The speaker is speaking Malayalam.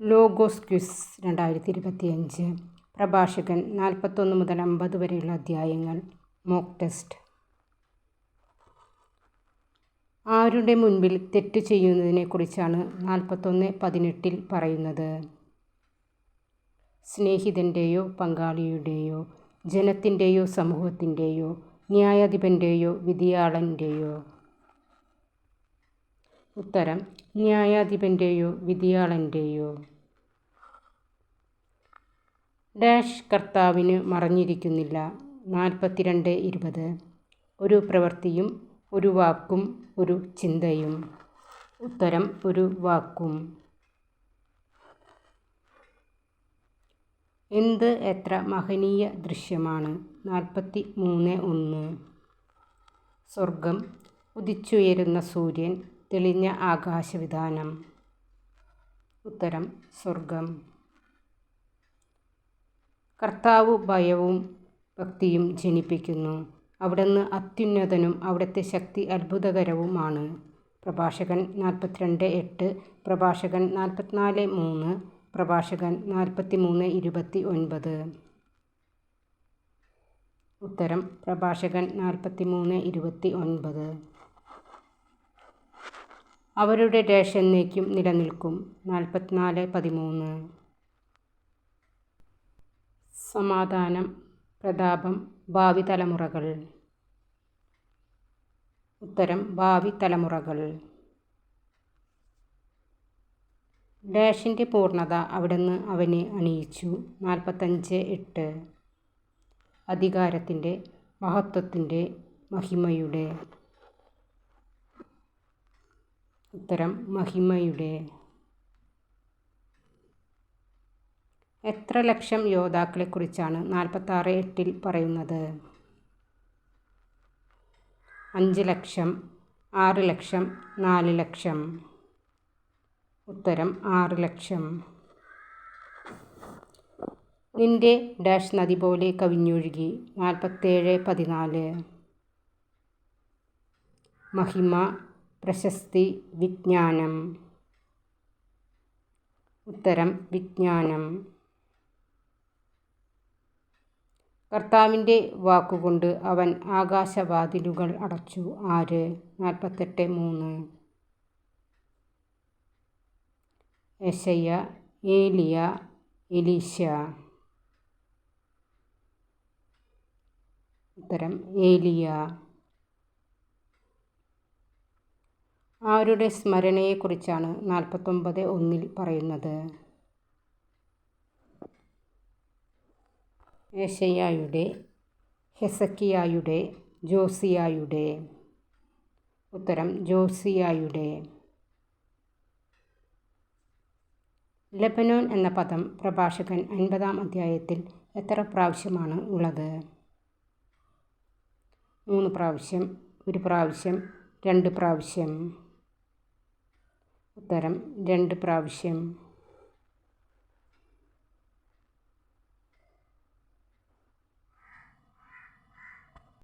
ലോഗോസ് ക്വിസ് രണ്ടായിരത്തി ഇരുപത്തിയഞ്ച് പ്രഭാഷകൻ നാൽപ്പത്തൊന്ന് മുതൽ അമ്പത് വരെയുള്ള അധ്യായങ്ങൾ. Mock test. ആരുടെ മുൻപിൽ തെറ്റ് ചെയ്യുന്നതിനെക്കുറിച്ചാണ് നാൽപ്പത്തൊന്ന് പതിനെട്ടിൽ പറയുന്നത്? സ്നേഹിതന്റെയോ പങ്കാളിയുടെയോ ജനത്തിന്റെയോ സമൂഹത്തിന്റെയോ ന്യായാധിപന്റെയോ വിധിയാളന്റെയോ ഉത്തരം ന്യായാധിപന്റെയോ വിധിയാളന്റെയോ ഡാഷ് കർത്താവിന് മറഞ്ഞിരിക്കുന്നില്ല. നാൽപ്പത്തിരണ്ട് ഇരുപത്. ഒരു പ്രവൃത്തിയും ഒരു വാക്കും ഒരു ചിന്തയും. ഉത്തരം ഒരു വാക്കും. എന്ത് എത്ര മഹനീയ ദൃശ്യമാണ്. നാൽപ്പത്തി മൂന്ന് ഒന്ന്. സ്വർഗം ഉദിച്ചുയരുന്ന സൂര്യൻ തെളിഞ്ഞ ആകാശവിധാനം. ഉത്തരം സ്വർഗം കർത്താവ് ഭയവും ഭക്തിയും ജനിപ്പിക്കുന്നു. അവിടുന്ന് അത്യുന്നതനും അവിടുത്തെ ശക്തി അത്ഭുതകരവുമാണ്. പ്രഭാഷകൻ നാൽപ്പത്തിരണ്ട് എട്ട് പ്രഭാഷകൻ നാൽപ്പത്തിനാല് മൂന്ന് പ്രഭാഷകൻ നാൽപ്പത്തി മൂന്ന് ഇരുപത്തി ഒൻപത്. ഉത്തരം പ്രഭാഷകൻ നാൽപ്പത്തി മൂന്ന് ഇരുപത്തി ഒൻപത്. അവരുടെ ഡാഷ് എന്നേക്കും നിലനിൽക്കും. നാൽപ്പത്തിനാല് പതിമൂന്ന്. സമാധാനം പ്രതാപം ഭാവി തലമുറകൾ. ഉത്തരം ഭാവി തലമുറകൾ. ഡാഷിന്റെ പൂർണത അവിടുന്ന് അവനെ അണിയിച്ചു. നാൽപ്പത്തഞ്ച് എട്ട്. അധികാരത്തിന്റെ മഹത്വത്തിന്റെ മഹിമയുടെ. ഉത്തരം മഹിമയുടെ. എത്ര ലക്ഷം യോദ്ധാക്കളെക്കുറിച്ചാണ് നാൽപ്പത്താറ് എട്ടിൽ പറയുന്നത്? അഞ്ച് ലക്ഷം ആറ് ലക്ഷം നാല് ലക്ഷം. ഉത്തരം ആറ് ലക്ഷം. നിന്റെ ഡാഷ് നദി പോലെ കവിഞ്ഞൊഴുകി. നാൽപ്പത്തേഴ് പതിനാല്. മഹിമ പ്രശസ്തി വിജ്ഞാനം. ഉത്തരം വിജ്ഞാനം. കർത്താവിന്റെ വാക്കുകൊണ്ട് അവൻ ആകാശവാതിലുകൾ അടച്ചു. ആര്? നാൽപ്പത്തെട്ട് മൂന്ന്. യശയ്യ ഏലിയ എലീശ. ഉത്തരം ഏലിയ. ആരുടെ സ്മരണയെക്കുറിച്ചാണ് നാൽപ്പത്തൊമ്പത് ഒന്നിൽ പറയുന്നത്? ഏഷയായുടെ ഹെസക്കിയായുടെ ജോസിയായുടെ. ഉത്തരം ജോസിയായുടെ. ലബനോൻ എന്ന പദം പ്രഭാഷകൻ അൻപതാം അധ്യായത്തിൽ എത്ര പ്രാവശ്യമാണ് ഉള്ളത്? മൂന്ന് പ്രാവശ്യം ഒരു പ്രാവശ്യം രണ്ട് പ്രാവശ്യം. ഉത്തരം രണ്ട് പ്രാവശ്യം.